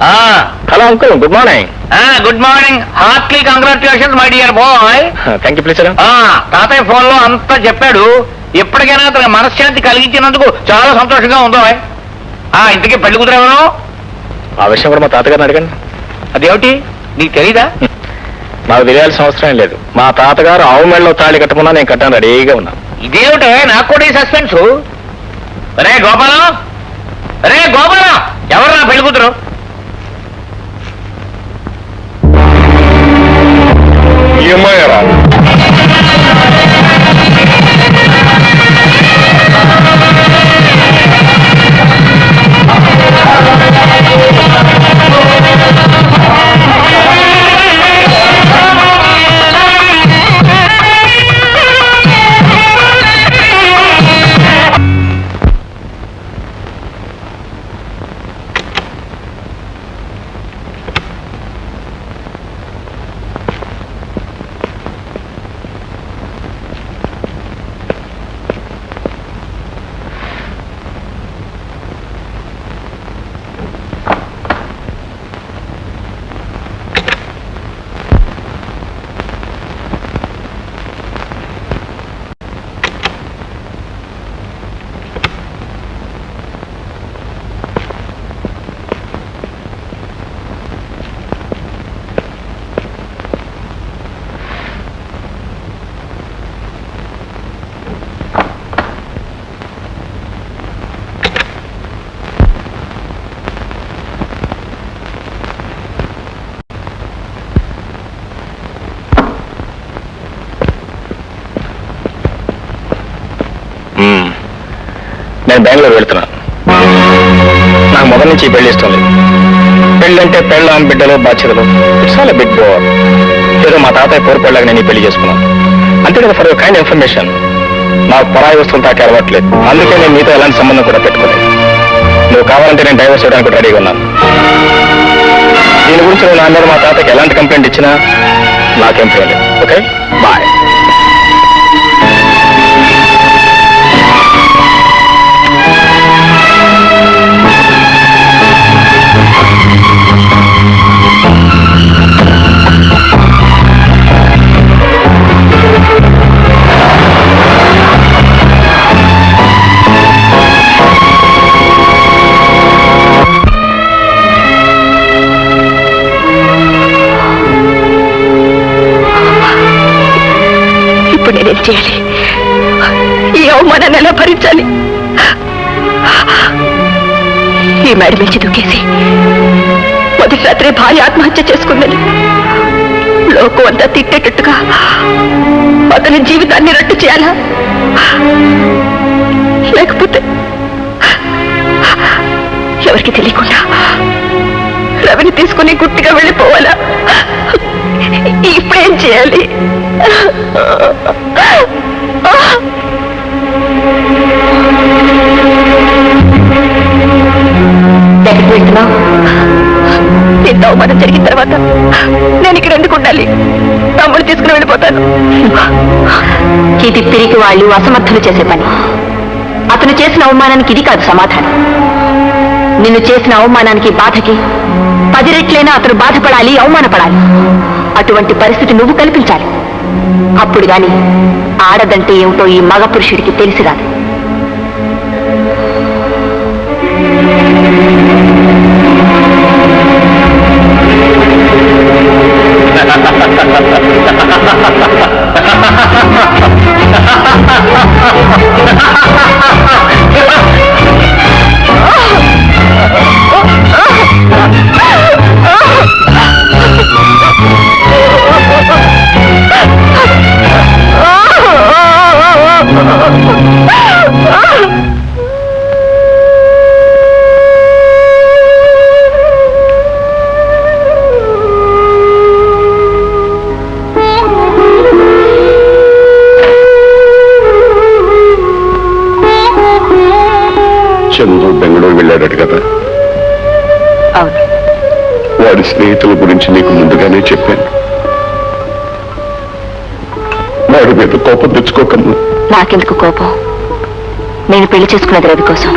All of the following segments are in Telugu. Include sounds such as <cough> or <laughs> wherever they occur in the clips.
Hello uncle good morning good morning heartily congratulations my dear boy thank you please తాతయ్య ఫోన్లో అంతా చెప్పాడు. ఎప్పటికైనా అతనికి మనశ్శాంతి కలిగించినందుకు చాలా సంతోషంగా ఉందో ఆ ఇంతకీ పెళ్ళి కుదిరేవను ఆ విషయం కూడా మా తాతగారిని అడగండి. అదేమిటి? నీకు తెలీదా? <laughs> నాకు తెలియాల్సిన అవసరం లేదు. మా తాతగారు ఆవు మెడలో తాళి కట్టమన్నా నేను కట్టాను రెడీగా ఉన్నాను ఇదేమిటే? నాకు కూడా ఈ సస్పెన్స్ రే గోపాలం. రే గోపాలం. ఎవరు నా పెళ్ళి కూతురు? є. నేను బెంగళూరు వెళ్తున్నాను నాకు మొదటి నుంచి పెళ్ళి ఇష్టం లేదు. పెళ్ళి అంటే పెళ్ళాం బిడ్డలు బాధ్యతలు. ఇట్స్ ఆల్ బిగ్ బోర్ ఏదో మా తాతయ్య పోరు పెళ్ళగా నేను పెళ్ళి చేసుకున్నాను. అంతే కదా ఫర్ కైండ్ ఇన్ఫర్మేషన్ నాకు పరాయి వస్తువులు తాకే అలవాట్లేదు అందుకే నేను మీతో ఎలాంటి సంబంధం కూడా పెట్టుకోలేదు. నువ్వు కావాలంటే నేను డైవర్స్ చేయడానికి కూడా రెడీగా ఉన్నాను. దీని గురించి నువ్వు నా మీద మా తాతకి ఎలాంటి కంప్లైంట్ ఇచ్చినా నాకేం ఫీల్ ఓకే బాయ్ చేయాలి. ఈ అవమానాన్ని ఎలా భరించాలి? ఈ మేడ మించి దూకేసి మొదటి రాత్రి భార్య ఆత్మహత్య చేసుకుందని లోకం అంతా తిట్టేటట్టుగా అతని జీవితాన్ని రట్టు చేయాలా? లేకపోతే ఎవరికి తెలియకుండా రవిని తీసుకుని గుట్టిగా వెళ్ళిపోవాలా? ఇప్పుడేం చేయాలి? ఎక్కడికి వెళ్తున్నావు ఇంత అవమానం జరిగిన తర్వాత నేను ఇక్కడ ఎందుకు ఉండాలి? తమ్ముడు తీసుకుని వెళ్ళిపోతాను. ఇది తిరిగి వాళ్ళు అసమర్థులు చేసే పని. అతను చేసిన అవమానానికి ఇది కాదు సమాధానం. నిన్ను చేసిన అవమానానికి బాధకి పది రెట్లైనా అతను బాధపడాలి అవమానపడాలి. అటువంటి పరిస్థితి నువ్వు కల్పించాలి. అప్పుడు గాని ఆడదంటే ఏమిటో ఈ మగ పురుషుడికి తెలిసి రాదు. వెళ్ళాడట కదా. అవును. వాడి స్నేహితుల గురించి నీకు ముందుగానే చెప్పాను. వాడి మీద కోపం తెచ్చుకోకమ్మా. నాకెందుకు కోపం? నేను పెళ్ళి చేసుకున్నది రవి కోసం.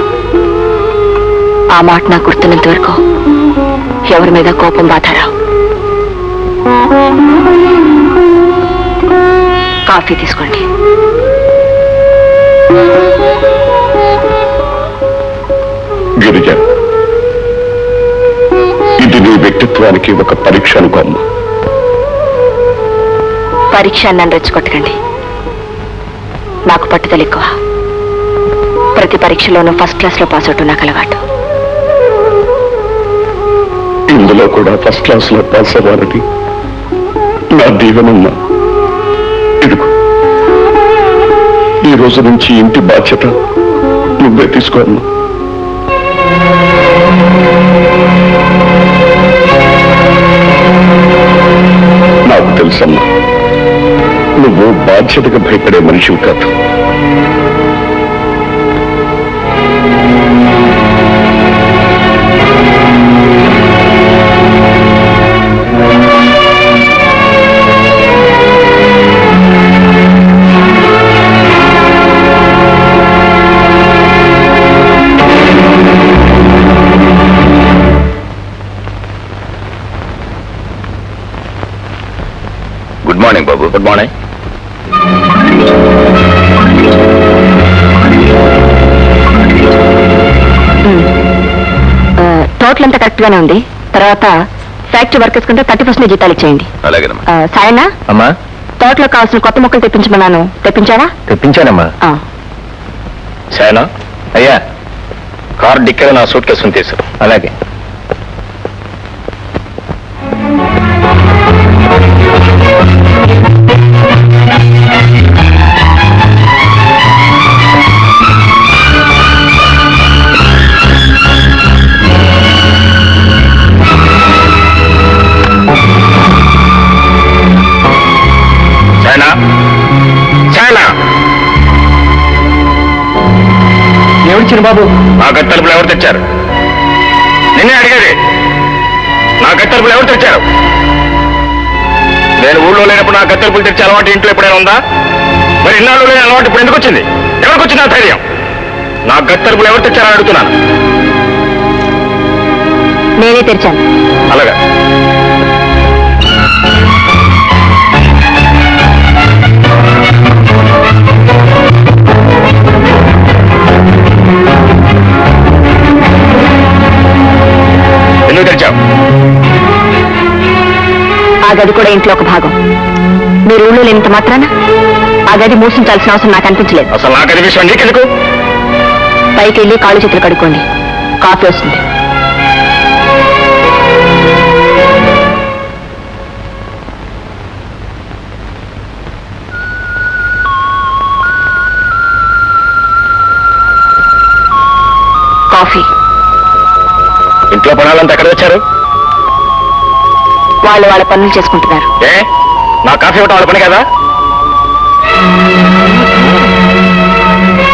ఆ మాట నాకు గుర్తున్నంత వరకు ఎవరి మీద కోపం బాధారావు. కాఫీ తీసుకోండి. గిరిజ ఇది నీ వ్యక్తిత్వానికి ఒక పరీక్ష అనుకోమ్మ పరీక్ష నన్ను రెచ్చగొట్టకండి. నాకు పట్టుదల ఎక్కువ. ప్రతి పరీక్షలోనూ ఫస్ట్ క్లాస్లో పాస్ అవుతూ నాకు అలవాటు. ఇందులో కూడా ఫస్ట్ క్లాస్లో పాస్ అవ్వాలని నా దీవెనమ్మా ఈ రోజు నుంచి ఇంటి బాధ్యత నువ్వే తీసుకోమ్మా నాకు తెలుసమ్మా నువ్వు బాధ్యతగా భయపడే మనిషివి కాదు. బాబు. గుడ్ మార్నింగ్ టోటల్ అంతా కరెక్ట్ గానే ఉంది. తర్వాత ఫ్యాక్టరీ వర్కర్స్ కంటే థర్టీ పర్సెంట్ జీతాలు ఇచ్చేయండి. అలాగేనమ్మా. ఆ, సాయనా? అమ్మా? తోటలో కావాల్సిన కొత్త మొక్కలు తెప్పించమన్నాను. తెప్పించావా? తెప్పించానమ్మా. ఆ, సాయనా? అయ్యా కార్ డిక్కీలో నా సూట్ కేసుకుని తీసు అలాగే. ఏమిచ్చిన బాబు. నా గత్తలుపులు ఎవరు తెచ్చారు? నిన్నే అడిగేది. నా గత్తలుపులు ఎవరు తెచ్చారు? నేను ఊళ్ళో లేనప్పుడు నా గత్తలుపులు తెచ్చే అలవాటు ఇంట్లో ఎప్పుడైనా ఉందా? మరి ఇన్నాళ్ళు లేని అలవాటు ఇప్పుడు ఎందుకు వచ్చింది? ఎవరికి వచ్చింది ధైర్యం? నా గత్తలుపులు ఎవరు తెచ్చారని అడుగుతున్నాను. నేనే తెరిచాను. అలాగా. గది కూడా ఇంట్లో ఒక భాగం. మీరు ఊళ్ళో లేనంత మాత్రాన ఆ గది మూసించాల్సిన అవసరం నాకు అనిపించలేదు. అసలు నాకు నీకెందుకు? పైకి వెళ్ళి కాళ్ళు చేతులు కడుక్కోండి. కాఫీ వస్తుంది. కాఫీ. ఇంట్లో పనాలంతా ఎక్కడ వచ్చారు? వాళ్ళు వాళ్ళ పనులు చేసుకుంటున్నారు. ఏ? నా కాఫీ ఇవ్వటం వాళ్ళ పని కదా?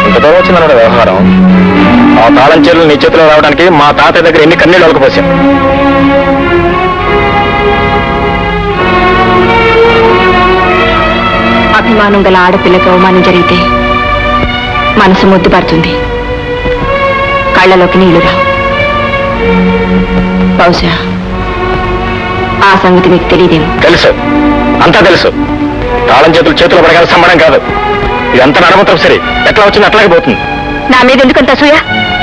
ఇంత దూరం వచ్చిందన్నాడు వ్యవహారం. ఆ తాళం నీ చేతిలో రావడానికి మా తాతయ్య దగ్గర ఎన్ని కన్నీళ్ళు ఒలకపోసాం అభిమానం గల ఆడపిల్లకి అవమానం జరిగితే మనసు ముద్దుపడుతుంది కళ్ళలోకి నీళ్ళు రావు. బహుశా ఆ సంగతి మీకు తెలియదేమో తెలుసు. అంతా తెలుసు. తాళం చేతులు చేతులు పడగానే సంబడం కాదు. ఇదంతా నడమతం సరే. ఎట్లా వచ్చింది అట్లాగే పోతుంది. నా మీద ఎందుకంత అసూయ?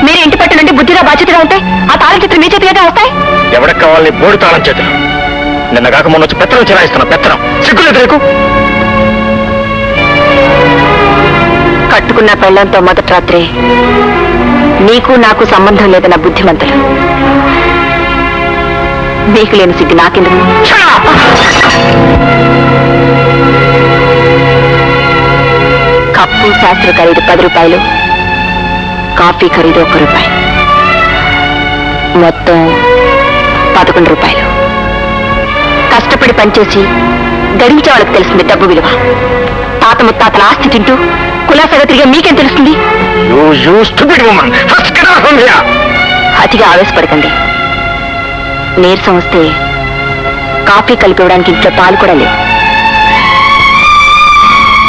మీరు ఇంటి పట్టు నుండి బుద్ధిగా బాధ్యతగా ఉంటే ఆ తాళం చిత్రం మీ చేతిగా వస్తాయి? ఎవరికి కావాలని బోడి తాళం చేతులు? నిన్న కాక మొన్న వచ్చి పెత్తనం చిరాయిస్తున్నా పెత్తనం. సిగ్గులేదు రేకు కట్టుకున్న పెళ్ళంతో మొదటి రాత్రి నీకు నాకు సంబంధం లేదన్న బుద్ధిమంతులు. మీకు లేని సిగ్గు నాకెందుకు? కప్పు శాస్త్ర ఖరీదు పది రూపాయలు కాఫీ ఖరీదు ఒక్క రూపాయి. మొత్తం పదకొండు రూపాయలు. కష్టపడి పనిచేసి గడించే వాళ్ళకి తెలిసింది డబ్బు విలువ. తాత ముత్తాతల ఆస్తి తింటూ కులాసగా తిరిగే మీకేం తెలుస్తుంది? అతిగా ఆవేశపడకండి. నీరసం వస్తే కాఫీ కలిపివడానికి ఇంట్లో పాలు కూడా లేవు.